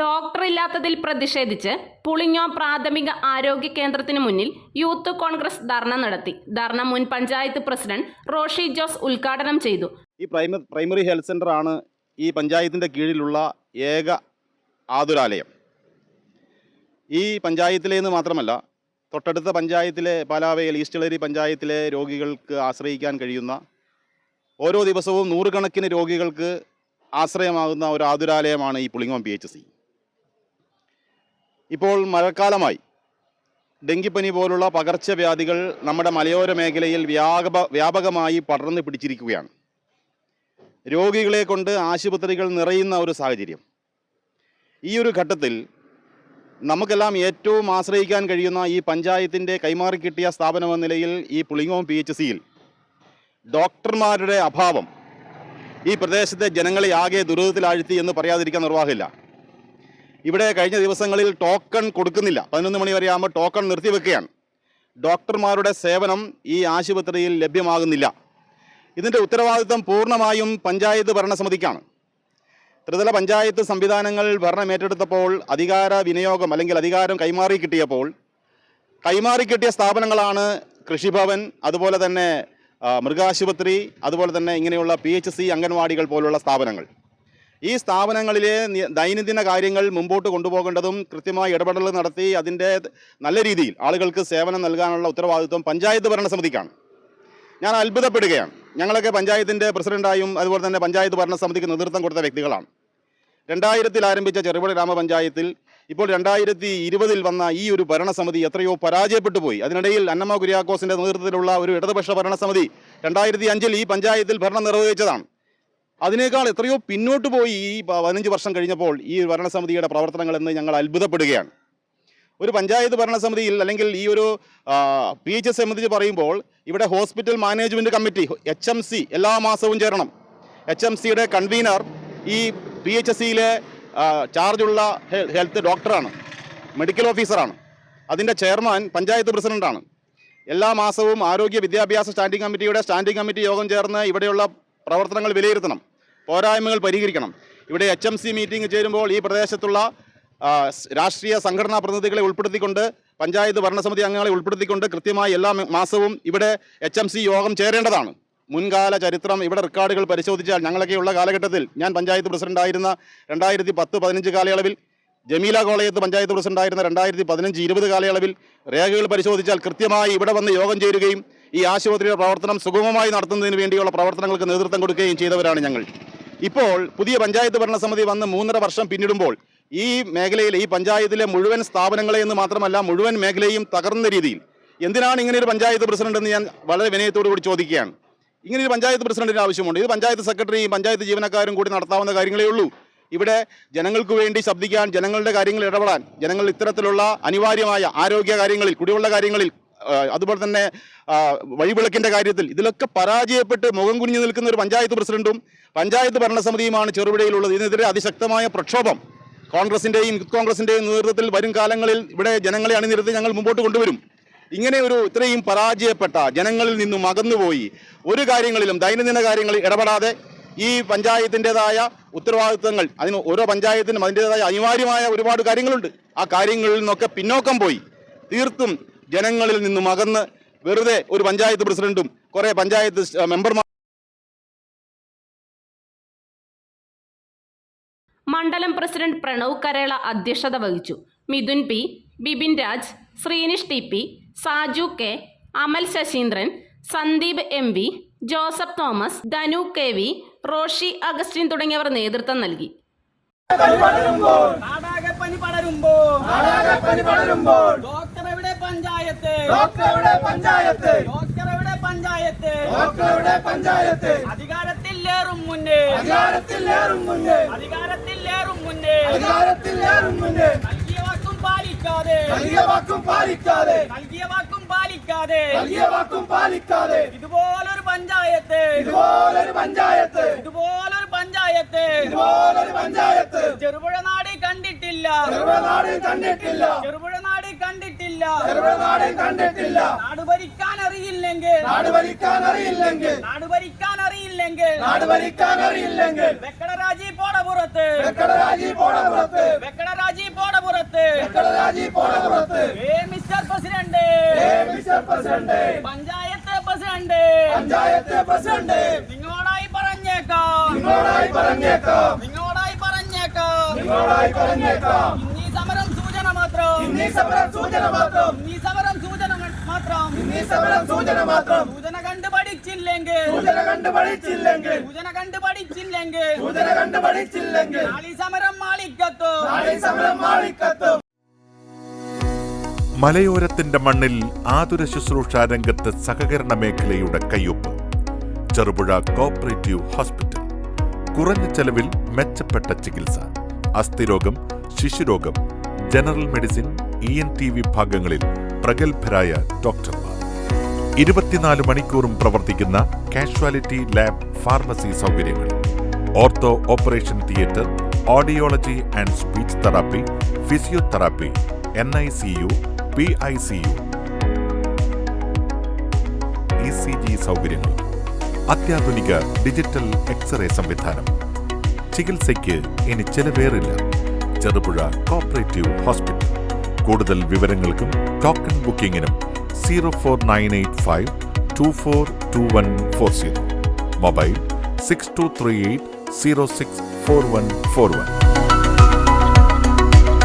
Doctor ഇല്ലാത്തതിൽ പ്രതിഷേധിച്ച് പുളിഞ്ഞോ പ്രാഥമിക ആരോഗ്യ കേന്ദ്രത്തിന് മുന്നിൽ യൂത്ത് കോൺഗ്രസ് ധർണ നടത്തി. ധർണ മുൻ പഞ്ചായത്ത് പ്രസിഡന്റ് റോഷി ജോസ് ഉദ്ഘാടനം ചെയ്തു. ഈ പ്രൈമറി ഹെൽത്ത് സെന്റർ ആണ് ഈ പഞ്ചായത്തിന്റെ കീഴിലുള്ള ഏക ആതുരാലയം. ഈ പഞ്ചായത്തിലേന്ന് മാത്രമല്ല തൊട്ടടുത്ത പഞ്ചായത്തിലെ പാലാവയൽ ഈസ്റ്റിളരി പഞ്ചായത്തിലെ രോഗികൾക്ക് ആശ്രയിക്കാൻ കഴിയുന്ന ഓരോ ദിവസവും നൂറുകണക്കിന് രോഗികൾക്ക് ആശ്രയമാകുന്ന ഒരു ആതുരാലയമാണ് ഈ പുളിങ്ങോം പി എച്ച് സി. ഇപ്പോൾ മഴക്കാലമായി. ഡെങ്കിപ്പനി പോലുള്ള പകർച്ചവ്യാധികൾ നമ്മുടെ മലയോര മേഖലയിൽ വ്യാപക വ്യാപകമായി പടർന്നു പിടിച്ചിരിക്കുകയാണ്. രോഗികളെ കൊണ്ട് ആശുപത്രികൾ നിറയുന്ന ഒരു സാഹചര്യം. ഈ ഒരു ഘട്ടത്തിൽ നമുക്കെല്ലാം ഏറ്റവും ആശ്രയിക്കാൻ കഴിയുന്ന ഈ പഞ്ചായത്തിന്റെ കൈമാറി കിട്ടിയ സ്ഥാപനമെന്ന നിലയിൽ ഈ പുളിങ്ങോം പി എച്ച് സിയിൽ ഡോക്ടർമാരുടെ അഭാവം ഈ പ്രദേശത്തെ ജനങ്ങളെ ആകെ ദുരിതത്തിലാഴ്ത്തി എന്ന് പറയാതിരിക്കാൻ നിർവാഹമില്ല. ഇവിടെ കഴിഞ്ഞ ദിവസങ്ങളിൽ ടോക്കൺ കൊടുക്കുന്നില്ല. പതിനൊന്ന് മണി വരെ ആകുമ്പോൾ ടോക്കൺ നിർത്തിവെക്കുകയാണ് ഡോക്ടർമാരുടെ സേവനം ഈ ആശുപത്രിയിൽ ലഭ്യമാകുന്നില്ല. ഇതിന്റെ ഉത്തരവാദിത്തം പൂർണമായും പഞ്ചായത്ത് ഭരണസമിതിക്കാണ്. ത്രിതല പഞ്ചായത്ത് സംവിധാനങ്ങൾ ഭരണമേറ്റെടുത്തപ്പോൾ അധികാര വിനിയോഗം അല്ലെങ്കിൽ അധികാരം കൈമാറി കിട്ടിയപ്പോൾ കൈമാറി കിട്ടിയ സ്ഥാപനങ്ങളാണ് കൃഷിഭവൻ അതുപോലെ തന്നെ മൃഗാശുപത്രി അതുപോലെ തന്നെ ഇങ്ങനെയുള്ള പി എച്ച് സി അംഗൻവാടികൾ പോലുള്ള സ്ഥാപനങ്ങൾ. ഈ സ്ഥാപനങ്ങളിലെ ദൈനംദിന കാര്യങ്ങൾ മുമ്പോട്ട് കൊണ്ടുപോകേണ്ടതും കൃത്യമായി ഇടപെടൽ നടത്തി അതിന്റെ നല്ല രീതിയിൽ ആളുകൾക്ക് സേവനം നൽകാനുള്ള ഉത്തരവാദിത്വം പഞ്ചായത്ത് ഭരണസമിതിക്കാണ്. ഞാൻ അത്ഭുതപ്പെടുകയാണ്. ഞങ്ങളൊക്കെ പഞ്ചായത്തിന്റെ പ്രസിഡന്റായും അതുപോലെ തന്നെ പഞ്ചായത്ത് ഭരണസമിതിക്ക് നേതൃത്വം കൊടുത്ത വ്യക്തികളാണ്. രണ്ടായിരത്തിൽ ആരംഭിച്ച ചെറുപുഴ ഗ്രാമപഞ്ചായത്തിൽ ഇപ്പോൾ രണ്ടായിരത്തി ഇരുപതിൽ വന്ന ഈ ഒരു ഭരണസമിതി എത്രയോ പരാജയപ്പെട്ടു പോയി. അതിനിടയിൽ അന്നമ്മ കുര്യാക്കോസിന്റെ നേതൃത്വത്തിലുള്ള ഒരു ഇടതുപക്ഷ ഭരണസമിതി രണ്ടായിരത്തി അഞ്ചിൽ ഈ പഞ്ചായത്തിൽ ഭരണം നിർവഹിച്ചതാണ്. അതിനേക്കാൾ എത്രയോ പിന്നോട്ട് പോയി ഈ പതിനഞ്ച് വർഷം കഴിഞ്ഞപ്പോൾ ഈ ഭരണസമിതിയുടെ പ്രവർത്തനങ്ങൾ എന്ന് ഞങ്ങൾ അത്ഭുതപ്പെടുകയാണ്. ഒരു പഞ്ചായത്ത് ഭരണസമിതിയിൽ അല്ലെങ്കിൽ ഈ ഒരു പി എച്ച് എസ് സംബന്ധിച്ച് പറയുമ്പോൾ ഇവിടെ hospital management committee H M C എല്ലാ മാസവും ചേരണം. എച്ച് എം സിയുടെ കൺവീനർ ഈ പി എച്ച് എസ് സിയിലെ ചാർജുള്ള ഹെൽത്ത് ഡോക്ടറാണ് മെഡിക്കൽ ഓഫീസറാണ് അതിന്റെ ചെയർമാൻ പഞ്ചായത്ത് പ്രസിഡന്റാണ് എല്ലാ മാസവും ആരോഗ്യ വിദ്യാഭ്യാസ സ്റ്റാൻഡിംഗ് കമ്മിറ്റിയുടെ സ്റ്റാൻഡിംഗ് കമ്മിറ്റി യോഗം ചേർന്ന് ഇവിടെയുള്ള പ്രവർത്തനങ്ങൾ വിലയിരുത്തണം. പോരായ്മകൾ പരിഹരിക്കണം. ഇവിടെ എച്ച് എം സി മീറ്റിംഗ് ചേരുമ്പോൾ ഈ പ്രദേശത്തുള്ള രാഷ്ട്രീയ സംഘടനാ പ്രതിനിധികളെ ഉൾപ്പെടുത്തിക്കൊണ്ട് പഞ്ചായത്ത് ഭരണസമിതി അംഗങ്ങളെ ഉൾപ്പെടുത്തിക്കൊണ്ട് കൃത്യമായി എല്ലാ മാസവും ഇവിടെ എച്ച് എം സി യോഗം ചേരേണ്ടതാണ്. മുൻകാല ചരിത്രം ഇവിടെ റെക്കോർഡുകൾ പരിശോധിച്ചാൽ ഞങ്ങളൊക്കെയുള്ള കാലഘട്ടത്തിൽ ഞാൻ പഞ്ചായത്ത് പ്രസിഡന്റായിരുന്ന രണ്ടായിരത്തി പത്ത് പതിനഞ്ച് കാലയളവിൽ ജമീല കോളയത്ത് പഞ്ചായത്ത് പ്രസിഡന്റായിരുന്ന രണ്ടായിരത്തി പതിനഞ്ച് ഇരുപത് കാലയളവിൽ രേഖകൾ പരിശോധിച്ചാൽ കൃത്യമായി ഇവിടെ വന്ന് യോഗം ചേരുകയും ഈ ആശുപത്രിയുടെ പ്രവർത്തനം സുഗമമായി നടത്തുന്നതിന് വേണ്ടിയുള്ള പ്രവർത്തനങ്ങൾക്ക് നേതൃത്വം കൊടുക്കുകയും ചെയ്തവരാണ് ഞങ്ങൾ. ഇപ്പോൾ പുതിയ പഞ്ചായത്ത് ഭരണസമിതി വന്ന് മൂന്നര വർഷം പിന്നിടുമ്പോൾ ഈ മേഖലയിൽ ഈ പഞ്ചായത്തിലെ മുഴുവൻ സ്ഥാപനങ്ങളെ എന്ന് മാത്രമല്ല മുഴുവൻ മേഖലയും തകർന്ന രീതിയിൽ. എന്തിനാണ് ഇങ്ങനെ ഒരു പഞ്ചായത്ത് പ്രസിഡന്റ് എന്ന് ഞാൻ വളരെ വിനയത്തോടു കൂടി ചോദിക്കുകയാണ്. ഇങ്ങനെ ഒരു പഞ്ചായത്ത് പ്രസിഡന്റിന് ആവശ്യമുണ്ട്. ഇത് പഞ്ചായത്ത് സെക്രട്ടറിയും പഞ്ചായത്ത് ജീവനക്കാരും കൂടി നടത്താവുന്ന കാര്യങ്ങളേ ഉള്ളൂ. ഇവിടെ ജനങ്ങൾക്ക് വേണ്ടി ശബ്ദിക്കാൻ ജനങ്ങളുടെ കാര്യങ്ങൾ ഇടപെടാൻ ജനങ്ങൾ ഇത്തരത്തിലുള്ള അനിവാര്യമായ ആരോഗ്യ കാര്യങ്ങളിൽ കുടിവെള്ള കാര്യങ്ങളിൽ അതുപോലെ തന്നെ വഴിവിളക്കിന്റെ കാര്യത്തിൽ ഇതിലൊക്കെ പരാജയപ്പെട്ട് മുഖം കുനിഞ്ഞു നിൽക്കുന്ന ഒരു പഞ്ചായത്ത് പ്രസിഡന്റും പഞ്ചായത്ത് ഭരണസമിതിയുമാണ് ചെറുപുഴയിലുള്ളത് ഇതിനെതിരെ അതിശക്തമായ പ്രക്ഷോഭം കോൺഗ്രസിന്റെയും യൂത്ത് കോൺഗ്രസിന്റെയും നേതൃത്വത്തിൽ വരും കാലങ്ങളിൽ ഇവിടെ ജനങ്ങളെ അണിനിരത്തി ഞങ്ങൾ മുമ്പോട്ട് കൊണ്ടുവരും. ഇങ്ങനെ ഒരു ഇത്രയും പരാജയപ്പെട്ട ജനങ്ങളിൽ നിന്നും അകന്നുപോയി ഒരു കാര്യങ്ങളിലും ദൈനംദിന കാര്യങ്ങളിൽ ഇടപെടാതെ ഈ പഞ്ചായത്തിന്റെതായ ഉത്തരവാദിത്തങ്ങൾ അതിന് ഓരോ പഞ്ചായത്തിനും അതിന്റെതായ അനിവാര്യമായ ഒരുപാട് കാര്യങ്ങളുണ്ട്. ആ കാര്യങ്ങളിൽ നിന്നൊക്കെ പിന്നോക്കം പോയി. തീർത്തും ജനങ്ങളിൽ നിന്നും അകന്ന് വെറുതെ ഒരു പഞ്ചായത്ത് പ്രസിഡന്റും കുറേ പഞ്ചായത്ത് മെമ്പർമാർ മണ്ഡലം പ്രസിഡന്റ് പ്രണവ് കരേള അധ്യക്ഷത വഹിച്ചു. Mithun P Bipin Raj Sreenish T P Saju K Amal Sasheendran Sandeep M V Joseph Thomas Dhanu K V Roshi Augustine തുടങ്ങിയവർ നേതൃത്വം നൽകി. പടരുമ്പോൾ. പഞ്ചായത്ത്. ഡോക്ടറുടെ പഞ്ചായത്ത്. ഡോക്ടർ എവിടെ പഞ്ചായത്ത്. ഡോക്ടറുടെ പഞ്ചായത്ത്. അധികാരത്തിലേറും മുന്നേ. അധികാരത്തിലേറും മുന്നേ. അധികാരത്തിലേറും മുന്നേ. അധികാരത്തിലേറും മുന്നേ. നൽകിയ വാക്കും പാലിക്കാതെ. നൽകിയ വാക്കും പാലിക്കാതെ. നൽകിയ വാക്കും പാലിക്കാതെ. നൽകിയ വാക്കും പാലിക്കാതെ. ഇതുപോലൊരു പഞ്ചായത്ത്. ഇതുപോലൊരു പഞ്ചായത്ത്. ഇതുപോലൊരു പഞ്ചായത്ത്. ഇതുപോലൊരു പഞ്ചായത്ത്. ചെറുപുഴ നാട് കണ്ടിട്ടില്ല. ചെറുപനാട് കണ്ടിട്ടില്ല. ചെറുപുഴ നാട് കണ്ടിട്ടില്ല. ചെറുപനാട് കണ്ടിട്ടില്ല. നാട് ഭരിക്കാൻ അറിയില്ല അറിയില്ലെങ്കിൽ. നാട് ഭരിക്കാൻ അറിയില്ലെങ്കിൽ. നാട് ഭരിക്കാൻ അറിയില്ലെങ്കിൽ. നാട് ഭരിക്കാൻ അറിയില്ലെങ്കിൽ. വെക്കട രാജി പോട പുറത്ത്. വെക്കട രാജി പോട പുറത്ത്. വെക്കട രാജി പോട പുറത്ത്. വെക്കട രാജി പോട പുറത്ത്. ഏ മിസ്റ്റർ പ്രസിഡന്റ്. ഏ mister president. Panchayat president. Panchayat president. നിങ്ങളോടായി പറഞ്ഞേക്കാം. നിങ്ങളോടായി പറഞ്ഞേക്കാം. നിങ്ങളോടായി പറഞ്ഞേക്കാം. നിങ്ങളോടായി പറഞ്ഞേക്കാം. സൂചന സൂചന സൂചന നാളി സമരം മാളിക്കത്തും. നാളി സമരം മാളിക്കത്തും. മലയോരത്തിന്റെ മണ്ണിൽ ആതുര ശുശ്രൂഷ രംഗത്ത് സഹകരണ മേഖലയുടെ കയ്യൊപ്പ്. Cherupuzha cooperative hospital. കുറഞ്ഞ ചെലവിൽ മെച്ചപ്പെട്ട ചികിത്സ. അസ്ഥിരോഗം ശിശുരോഗം general medicine E N T വിഭാഗങ്ങളിൽ പ്രഗത്ഭരായ ഡോക്ടർമാർ. ഇരുപത്തിനാല് മണിക്കൂറും പ്രവർത്തിക്കുന്ന കാഷ്വാലിറ്റി ലാബ് ഫാർമസി സൗകര്യങ്ങൾ ortho operation theatre audiology and speech therapy physiotherapy N I C U P I C U E C G സൗകര്യങ്ങൾ അത്യാധുനിക ഡിജിറ്റൽ എക്സ്റേ സംവിധാനം. ചികിത്സയ്ക്ക് ഇനി ചെലവേറില്ല. Cherupuzha cooperative hospital. കൂടുതൽ വിവരങ്ങൾക്കും token ബുക്കിംഗിനും zero four nine eight five two four two one four zero. Mobile six two three eight zero six four one four one.